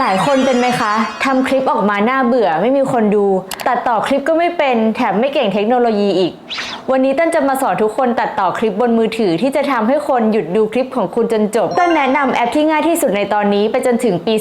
หลายคนเป็นไหมคะทำคลิปออกมาหน้าเบื่อไม่มีคนดู ตัดต่อคลิปก็ไม่เป็นแถมไม่เก่งเทคโนโลยีอีก วันนี้ต้นจะมาสอนทุกคนตัดต่อคลิปบนมือถือที่จะทำให้คนหยุดดูคลิปของคุณจนจบต้นแนะนำแอปที่ง่ายที่สุดในตอนนี้ไปจนถึงปี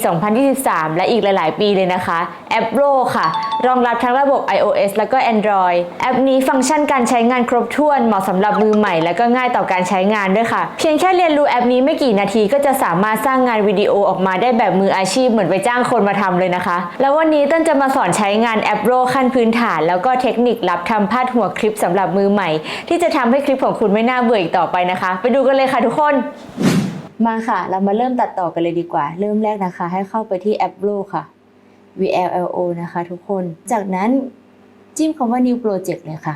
2023 และอีกหลาย ๆ ปีเลยนะคะ แอปโรค่ะ รองรับทั้งระบบ iOS แล้วก็ Android แอปนี้ฟังก์ชันการใช้งานครบถ้วนเหมาะสำหรับมือใหม่ และก็ง่ายต่อการใช้งานด้วยค่ะ เพียงแค่เรียนรู้แอปนี้ไม่กี่นาทีก็จะสามารถสร้างงานวิดีโอออกมาได้แบบมืออาชีพเหมือนไปจ้างคนมาทำเลยนะคะ แล้ววันนี้ต้นจะมาสอนใช้งานแอปโรขั้นพื้นฐาน แล้วก็เทคนิคลับทำพาดหัวคลิปสำหรับมือหม่ ที่จะทำให้คลิปของคุณไม่น่าเบื่ออีกต่อไปนะคะ ไปดูกันเลยค่ะทุกคน มาค่ะ เรามาเริ่มตัดต่อกันเลยดีกว่า เริ่มแรกนะคะ ให้เข้าไปที่แอปโรค่ะ VLLO นะคะทุกคน จากนั้นจิ้มคำว่า New Project เลยค่ะ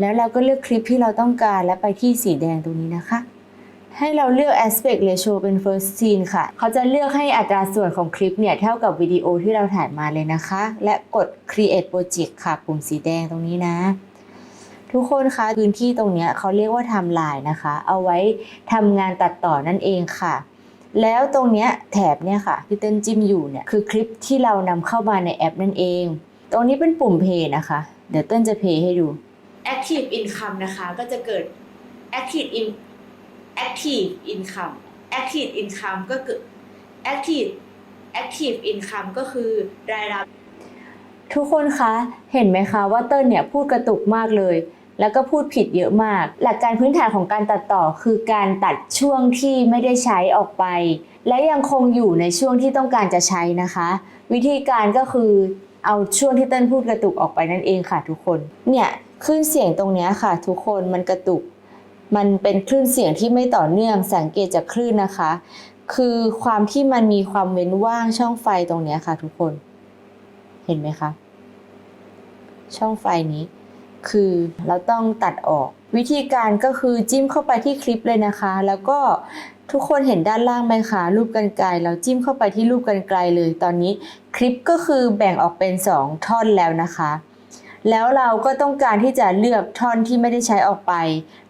แล้วเราก็เลือกคลิปที่เราต้องการและไปที่สีแดงตรงนี้นะคะ ให้เราเลือก aspect ratio เป็น first scene ค่ะ เขาจะเลือกให้อัตราส่วนของคลิปเนี่ย เท่ากับวิดีโอที่เราถ่ายมาเลยนะคะ และกด create project ค่ะ ปุ่มสีแดงตรงนี้นะ ทุกคนคะพื้นที่ตรงเนี้ยเขาเรียกว่า timeline นะคะ เอาไว้ทำงานตัดต่อนั่นเองค่ะ แล้วตรงเนี้ยแถบเนี่ยค่ะที่เต้นจิ้มอยู่เนี่ยคือคลิปที่เรานำเข้ามาในแอปนั่นเอง ตรงนี้เป็นปุ่ม play นะคะ เดี๋ยวเต้นจะ play ให้ดู active income นะคะก็จะเกิด active in active income active income ก็คือ active active income ก็คือรายรับ ทุกคนคะ เห็นไหมคะว่าเติ้ลเนี่ยพูดกระตุกมากเลย แล้วก็พูดผิดเยอะมาก หลักการพื้นฐานของการตัดต่อคือการตัดช่วงที่ไม่ได้ใช้ออกไป และยังคงอยู่ในช่วงที่ต้องการจะใช้นะคะ วิธีการก็คือเอาช่วงที่เต้นพูดกระตุกออกไปนั่นเองค่ะทุกคน เนี่ยคลื่นเสียงตรงนี้ค่ะ ทุกคนมันกระตุก มันเป็นคลื่นเสียงที่ไม่ต่อเนื่องสังเกตจากคลื่นนะคะ คือความที่มันมีความเว้นว่างช่องไฟตรงนี้ค่ะ ทุกคน เห็นไหมคะ ช่องไฟนี้ คือเราต้องตัดออก วิธีการก็คือจิ้มเข้าไปที่คลิปเลยนะคะ แล้วก็ทุกคนเห็นด้านล่างไหมคะรูปกันไกลเราจิ้มเข้าไปที่รูปกันไกลเลย ตอนนี้คลิปก็คือแบ่งออกเป็น 2 ท่อนแล้วนะคะ แล้วเราก็ต้องการที่จะเลือกท่อนที่ไม่ได้ใช้ออกไป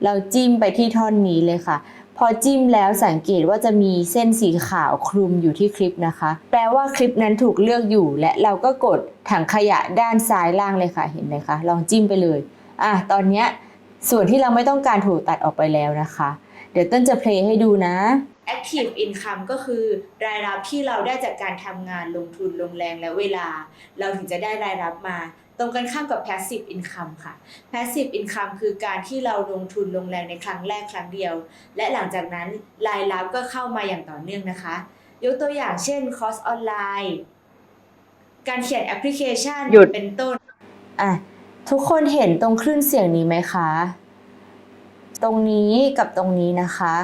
เราจิ้มไปที่ท่อนนี้เลยค่ะ พอจิ้มแล้วสังเกตว่าจะมีเส้นสีขาวคลุมอยู่ที่คลิปนะคะ แปลว่าคลิปนั้นถูกเลือกอยู่ และเราก็กดถังขยะด้านซ้ายล่างเลยค่ะเห็นไหมคะลองจิ้มไปเลย อะตอนเนี้ยส่วนที่เราไม่ต้องการถูกตัดออกไปแล้วนะคะ เดี๋ยวเต้นจะเพลย์ให้ดูนะ Active Income ก็คือรายรับที่เราได้จากการทำงานลงทุนลงแรงและเวลา เราถึงจะได้รายรับมา ตรงกันข้ามกับ Passive Income ค่ะ Passive Income คือการที่เราลงทุนลงแรงในครั้งแรกครั้งเดียว และหลังจากนั้นรายรับก็เข้ามาอย่างต่อเนื่องนะคะ ยกตัวอย่างเช่นคอร์สออนไลน์ การเขียนแอปพลิเคชันหยุดเป็นต้นอะ ทุกคนเห็นตรงคลื่นเสียงนี้ไหมคะ ตรงนี้กับตรงนี้นะคะ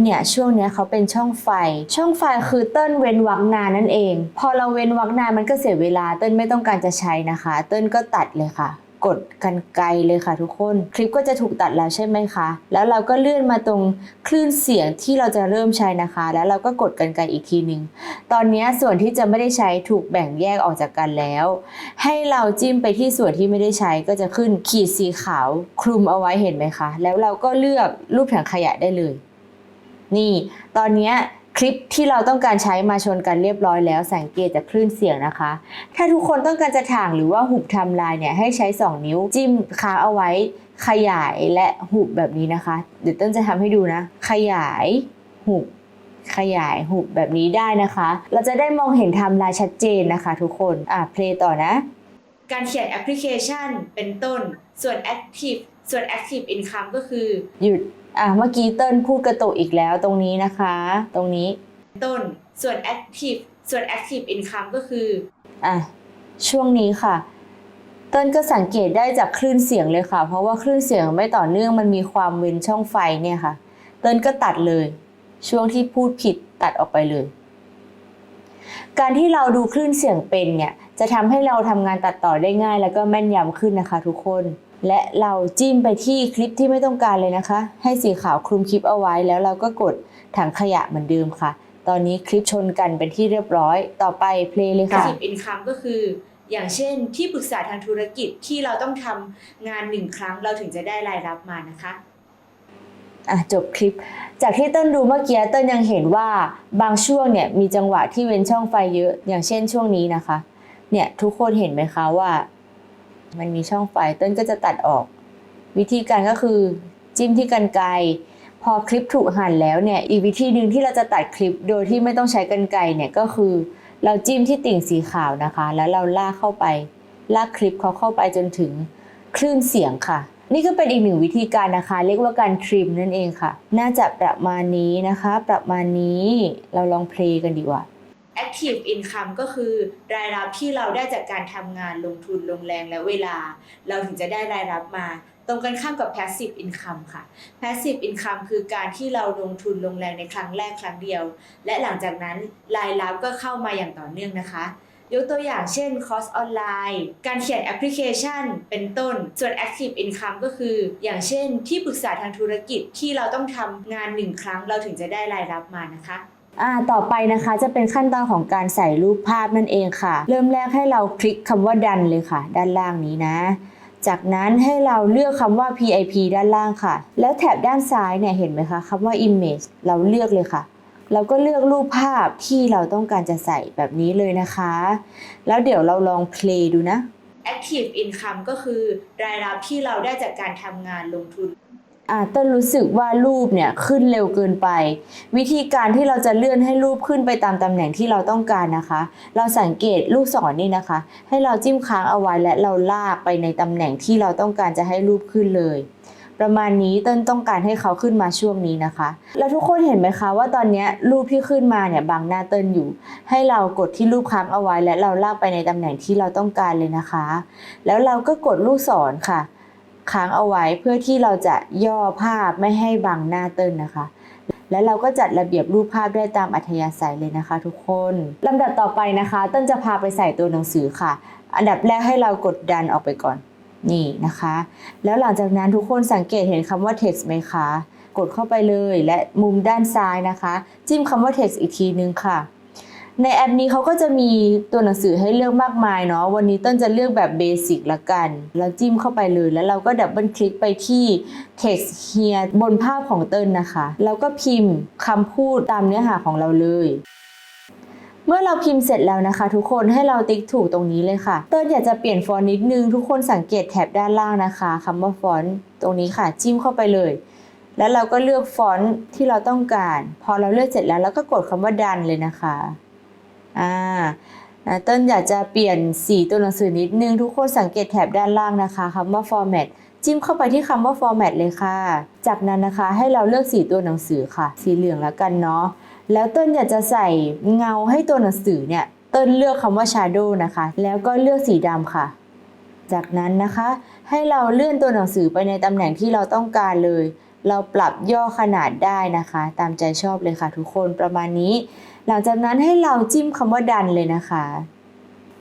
เนี่ยช่วงเนี้ยเขาเป็นช่องไฟ ช่องไฟคือเติ้ลเว้นวรรคนานนั่นเอง พอเราเว้นวรรคนานมันก็เสียเวลาเติ้ลไม่ต้องการจะใช้นะคะ เติ้ลก็ตัดเลยค่ะ กดกันไกลเลยค่ะทุกคน คลิปก็จะถูกตัดแล้วใช่ไหมคะ แล้วเราก็เลื่อนมาตรงคลื่นเสียงที่เราจะเริ่มใช้นะคะ แล้วเราก็กดกันไกลอีกทีหนึงตอนนี้ส่วนที่จะไม่ได้ใช้ถูกแบ่งแยกออกจากกันแล้ว ให้เราจิ้มไปที่ส่วนที่ไม่ได้ใช้ก็จะขึ้นขีดสีขาวคลุมเอาไว้เห็นไหมคะ แล้วเราก็เลือกรูปถังขยะได้เลย นี่ ตอนนี้ คลิปที่เราต้องการใช้มาชนกันเรียบร้อยแล้ว สังเกตจากคลื่นเสียงนะคะ ถ้าทุกคนต้องการจะถ่างหรือว่าหุบไทำลายเนี่ยให้ใช้ 2 นิ้วจิ้มค้างเอาไว้ ขยายและหุบแบบนี้นะคะ เดี๋ยวต้นจะทำให้ดูนะ ขยายหุบขยายหุบแบบนี้ได้นะคะ เราจะได้มองเห็นไทม์ไลน์ชัดเจนนะคะ ทุกคน อะเพลย์ต่อนะ การเขียนแอปพลิเคชันเป็นต้น ส่วน Active ส่วน Active Income ก็คือ หยุด อะเมื่อกี้เติ้ลพูดกระตุกอีกแล้วตรงนี้นะคะ ตรงนี้ต้นส่วน Active ส่วน Active Income ก็คือ อะช่วงนี้ค่ะ เติ้ลก็สังเกตได้จากคลื่นเสียงเลยค่ะ เพราะว่าคลื่นเสียงไม่ต่อเนื่องมันมีความเว้นช่องไฟเนี่ยค่ะ เติ้ลก็ตัดเลย ช่วงที่พูดผิดตัดออกไปเลย การที่เราดูคลื่นเสียงเป็นเนี่ยจะทำให้เราทำงานตัดต่อได้ง่าย แล้วก็แม่นยำขึ้นนะคะ ทุกคน และเราจิ้มไปที่คลิปที่ไม่ต้องการเลยนะคะ ให้สีขาวคลุมคลิปเอาไว้ แล้วเราก็กดถังขยะเหมือนเดิมค่ะ ตอนนี้คลิปชนกันเป็นที่เรียบร้อย ต่อไปเพลย์เลยค่ะ Passive income ก็คือ อย่างเช่น ที่ปรึกษาทางธุรกิจที่เราต้องทำงานหนึ่งครั้งเราถึงจะได้รายรับมานะคะ อะจบคลิป จากที่เต้นดูเมื่อกี้เต้นยังเห็นว่าบางช่วงเนี่ยมีจังหวะที่เว้นช่องไฟเยอะ อย่างเช่นช่วงนี้นะคะ เนี่ยทุกคนเห็นไหมคะว่า มันมีช่องไฟเต้นก็จะตัดออก วิธีการก็คือจิ้มที่กันไกรพอคลิปถูกหั่นแล้วเนี่ยอีกวิธีหนึ่งที่เราจะตัดคลิปโดยที่ไม่ต้องใช้กันไกรเนี่ยก็คือ เราจิ้มที่ติ่งสีขาวนะคะ แล้วเราลากเข้าไป ลากคลิปเขาเข้าไปจนถึงคลื่นเสียงค่ะ นี่ก็เป็นอีกหนึ่งวิธีการนะคะ เรียกว่าการทริมนั่นเองค่ะ น่าจะประมาณนี้นะคะ ประมาณนี้เราลองเพลงกันดีกว่า Active Income ก็คือรายรับที่เราได้จากการทำงานลงทุนลงแรงและเวลา เราถึงจะได้รายรับมา ตรงกันข้ามกับ Passive Income ค่ะ Passive Income คือการที่เราลงทุนลงแรงในครั้งแรกครั้งเดียว และหลังจากนั้นรายรับก็เข้ามาอย่างต่อเนื่องนะคะยกตัวอย่างเช่นคอร์สออนไลน์ การเขียนแอปพลิเคชัน เป็นต้น ส่วน Active Income ก็คือ อย่างเช่น ที่ปรึกษาทางธุรกิจที่เราต้องทำงานหนึ่งครั้งเราถึงจะได้รายรับมานะคะ อ่าต่อไปนะคะจะเป็นขั้นตอนของการใส่รูปภาพนั่นเองค่ะ เริ่มแรกให้เราคลิกคำว่าดันเลยค่ะ ด้านล่างนี้นะ จากนั้นให้เราเลือกคำว่า PIP ด้านล่างค่ะ แล้วแถบด้านซ้ายเนี่ยเห็นไหมคะคำว่า Image เราเลือกเลยค่ะเราก็เลือกรูปภาพที่เราต้องการจะใส่แบบนี้เลยนะคะ แล้วเดี๋ยวเราลองเพลย์ดูนะ Active Income ก็คือรายรับที่เราได้จากการทำงานลงทุน อ่าเต้นรู้สึกว่ารูปเนี่ยขึ้นเร็วเกินไป วิธีการที่เราจะเลื่อนให้รูปขึ้นไปตามตำแหน่งที่เราต้องการนะคะ เราสังเกตลูกศรนี่นะคะ ให้เราจิ้มค้างเอาไว้และเราลากไปในตำแหน่งที่เราต้องการจะให้รูปขึ้นเลยประมาณนี้เต้นต้องการให้เขาขึ้นมาช่วงนี้นะคะ แล้วทุกคนเห็นไหมคะว่าตอนนี้รูปที่ขึ้นมาเนี่ยบังหน้าเต้นอยู่ ให้เรากดที่รูปค้างเอาไว้และเราลากไปในตำแหน่งที่เราต้องการเลยนะคะ แล้วเราก็กดลูกศรค่ะ ค้างเอาไว้เพื่อที่เราจะย่อภาพไม่ให้บังหน้าเติ้ลนะคะ และเราก็จัดระเบียบรูปภาพได้ตามอัธยาศัยเลยนะคะ ทุกคนลำดับต่อไปนะคะ เต้นจะพาไปใส่ตัวหนังสือค่ะ อันดับแรกให้เรากดดันออกไปก่อนนี่นะคะ แล้วหลังจากนั้นทุกคนสังเกตเห็นคำว่า text ไหมคะ กดเข้าไปเลยและมุมด้านซ้ายนะคะ จิ้มคำว่า text อีกทีนึงค่ะ ในแอปนี้เขาก็จะมีตัวหนังสือให้เลือกมากมายเนาะวันนี้ต้นจะเลือกแบบเบสิกละกันเราจิ้มเข้าไปเลย แล้วเราก็ดับเบิลคลิกไปที่ text here บนภาพของเต้นนะคะ แล้วก็พิมพ์คำพูดตามเนื้อหาของเราเลยเมื่อเราพิมพ์เสร็จแล้วนะคะ ทุกคนให้เราติ๊กถูกตรงนี้เลยค่ะ เต้นอยากจะเปลี่ยนฟอนต์นิดนึง ทุกคนสังเกตแถบด้านล่างนะคะคำว่าฟอนต์ตรงนี้ค่ะ จิ้มเข้าไปเลย แล้วเราก็เลือกฟอนต์ที่เราต้องการ พอเราเลือกเสร็จแล้วเราก็กดคำว่าดันเลยนะคะ อ่านะต้นอยากจะเปลี่ยนสีตัวหนังสือนิดนึงทุกคนสังเกตแถบด้านล่างนะคะคำว่า format จิ้มเข้าไปที่คำว่า format เลยค่ะ จากนั้นนะคะให้เราเลือกสีตัวหนังสือค่ะ สีเหลืองแล้วกันเนาะ แล้วต้นอยากจะใส่เงาให้ตัวหนังสือเนี่ยต้นเลือกคำว่า shadow นะคะ แล้วก็เลือกสีดำค่ะ จากนั้นนะคะ ให้เราเลื่อนตัวหนังสือไปในตำแหน่งที่เราต้องการเลย เราปรับย่อขนาดได้นะคะ ตามใจชอบเลยค่ะทุกคนประมาณนี้ หลังจากนั้นให้เราจิ้มคำว่าดันเลยนะคะ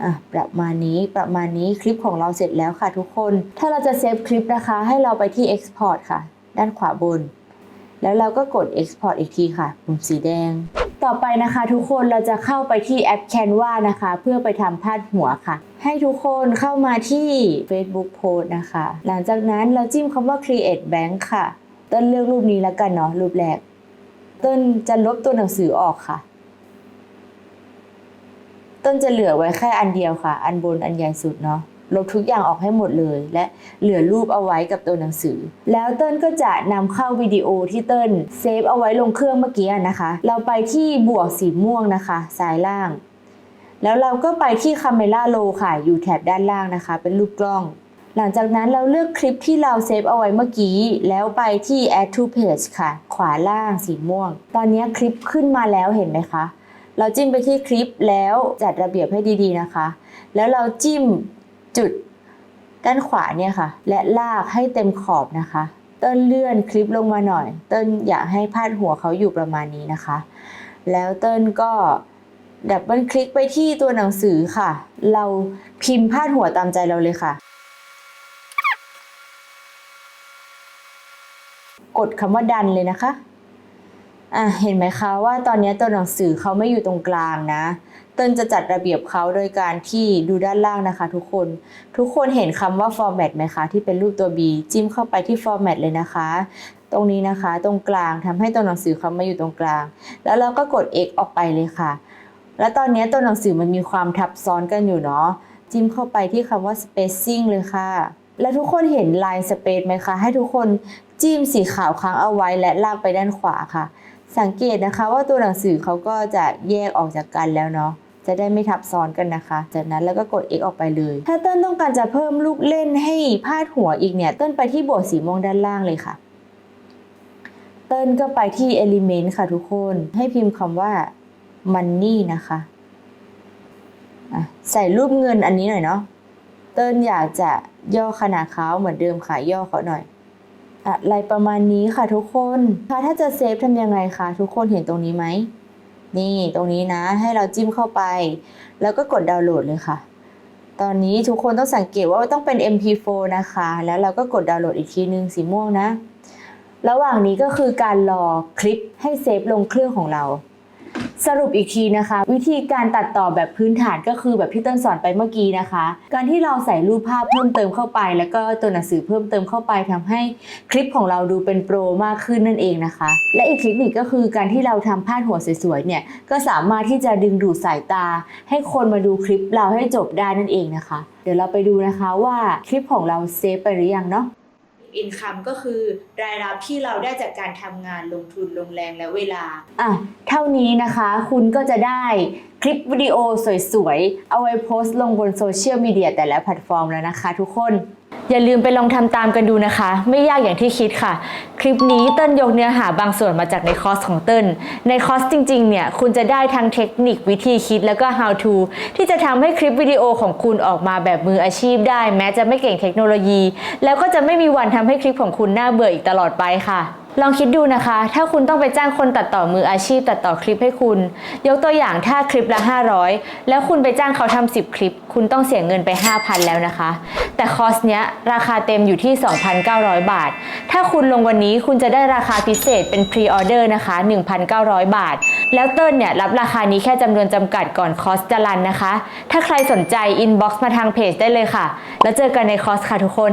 อะประมาณนี้ประมาณนี้คลิปของเราเสร็จแล้วค่ะทุกคน ถ้าเราจะเซฟคลิปนะคะ ให้เราไปที่ Export ค่ะ ด้านขวาบน แล้วเราก็กด Export อีกทีค่ะ ปุ่มสีแดง ต่อไปนะคะทุกคนเราจะเข้าไปที่แอป Canva นะคะ เพื่อไปทำพาดหัวค่ะ ให้ทุกคนเข้ามาที่ Facebook Post นะคะ หลังจากนั้นเราจิ้มคำว่า Create Bank ค่ะ ต้นเลือกรูปนี้แล้วกันเนาะรูปแรกต้นจะลบตัวหนังสือออกค่ะต้นจะเหลือไว้แค่อันเดียวค่ะ อันบนอันใหญ่สุดเนาะลบทุกอย่างออกให้หมดเลย และเหลือรูปเอาไว้กับตัวหนังสือ แล้วเต้นก็จะนำเข้าวิดีโอที่เต้นเซฟเอาไว้ลงเครื่องเมื่อกี้นะคะ เราไปที่บวกสีม่วงนะคะซ้ายล่าง แล้วเราก็ไปที่ Camera Roll ค่ะ อยู่แถบด้านล่างนะคะ เป็นรูปกล้อง หลังจากนั้นเราเลือกคลิปที่เราเซฟเอาไว้เมื่อกี้ แล้วไปที่ add to page ค่ะ ขวาล่างสีม่วง ตอนนี้คลิปขึ้นมาแล้วเห็นไหมคะ เราจิ้มไปที่คลิปแล้วจัดระเบียบให้ดีๆนะคะ แล้วเราจิ้มจุดด้านขวาเนี่ยค่ะ และลากให้เต็มขอบนะคะ เติ้นเลื่อนคลิปลงมาหน่อย เติ้นอยากให้พาดหัวเขาอยู่ประมาณนี้นะคะ แล้วเติ้นก็ดับเบิลคลิกไปที่ตัวหนังสือค่ะ เราพิมพ์พาดหัวตามใจเราเลยค่ะ กดคำว่าดันเลยนะคะอะเห็นไหมคะว่าตอนนี้ตัวหนังสือเขาไม่อยู่ตรงกลางนะเต้นจะจัดระเบียบเขาโดยการที่ดูด้านล่างนะคะทุกคน ทุกคนเห็นคำว่า format ไหมคะที่เป็นรูปตัว B จิ้มเข้าไปที่ format เลยนะคะ ตรงนี้นะคะตรงกลางทำให้ตัวหนังสือเขามาอยู่ตรงกลาง แล้วเราก็กด x ออกไปเลยค่ะ แล้วตอนนี้ตัวหนังสือมันมีความทับซ้อนกันอยู่เนาะจิ้มเข้าไปที่คำว่า spacing เลยค่ะ แล้วทุกคนเห็น line space ไหมคะ ให้ทุกคนจิ้มสีขาวค้างเอาไว้และลากไปด้านขวาค่ะ สังเกตนะคะว่าตัวหนังสือเขาก็จะแยกออกจากกันแล้วเนาะจะได้ไม่ทับซ้อนกันนะคะ จากนั้นแล้วก็กด x ออกไปเลย ถ้าเต้นต้องการจะเพิ่มลูกเล่นให้พาดหัวอีกเนี่ย เต้นไปที่บวกสีม่วงด้านล่างเลยค่ะ เต้นก็ไปที่ element ค่ะทุกคน ให้พิมพ์คำว่า money นะคะะใส่รูปเงินอันนี้หน่อยเนาะ เติ้ลอยากจะย่อขนาดเขาเหมือนเดิมค่ะย่อเขาหน่อย อะไรประมาณนี้ค่ะทุกคนค่ะถ้าจะเซฟทำยังไงคะทุกคนเห็นตรงนี้ไหมนี่ตรงนี้นะให้เราจิ้มเข้าไป แล้วก็กดดาวน์โหลดเลยค่ะ ตอนนี้ทุกคนต้องสังเกตว่าต้องเป็น MP4 นะคะ แล้วเราก็กดดาวน์โหลดอีกทีนึงสีม่วงนะ ระหว่างนี้ก็คือการรอคลิปให้เซฟลงเครื่องของเรา สรุปอีกทีนะคะ วิธีการตัดต่อแบบพื้นฐานก็คือแบบที่ต้นสอนไปเมื่อกี้นะคะ การที่เราใส่รูปภาพเพิ่มเติมเข้าไป แล้วก็ตัวหนังสือเพิ่มเติมเข้าไปทำให้คลิปของเราดูเป็นโปรมากขึ้นนั่นเองนะคะ และอีกเทคนิคก็คือการที่เราทำพาดหัวสวยๆเนี่ยก็สามารถที่จะดึงดูดสายตา ให้คนมาดูคลิปเราให้จบได้นั่นเองนะคะ เดี๋ยวเราไปดูนะคะว่าคลิปของเราเซฟไปหรือยังเนาะ อินคัมก็คือรายรับที่เราได้จากการทำงานลงทุนลงแรงและเวลา อะ เท่านี้นะคะคุณก็จะได้คลิปวิดีโอสวยๆ เอาไว้โพสต์ลงบนโซเชียลมีเดียแต่ละแพลตฟอร์มแล้วนะคะทุกคน อย่าลืมไปลองทำตามกันดูนะคะ ไม่ยากอย่างที่คิดค่ะ คลิปนี้เติ้ลยกเนื้อหาบางส่วนมาจากในคอร์สของเติ้ลในคอร์สจริงๆเนี่ยคุณจะได้ทั้งเทคนิควิธีคิดแล้วก็ how to ที่จะทำให้คลิปวิดีโอของคุณออกมาแบบมืออาชีพได้ แม้จะไม่เก่งเทคโนโลยี แล้วก็จะไม่มีวันทำให้คลิปของคุณน่าเบื่ออีกตลอดไปค่ะลองคิดดูนะคะ ถ้าคุณต้องไปจ้างคนตัดต่อมืออาชีพตัดต่อคลิปให้คุณ ยกตัวอย่างถ้าคลิปละ 500 แล้วคุณไปจ้างเขาทำ10 คลิป คุณต้องเสียเงินไป 5,000 แล้วนะคะ แต่คอร์สเนี้ยราคาเต็มอยู่ที่ 2,900 บาท ถ้าคุณลงวันนี้คุณจะได้ราคาพิเศษเป็นพรีออเดอร์นะคะ 1,900 บาท แล้วเติ้ลเนี่ยรับราคานี้แค่จำนวนจำกัดก่อนคอร์สจะรันนะคะ ถ้าใครสนใจอินบ็อกซ์มาทางเพจได้เลยค่ะ แล้วเจอกันในคอร์สค่ะทุกคน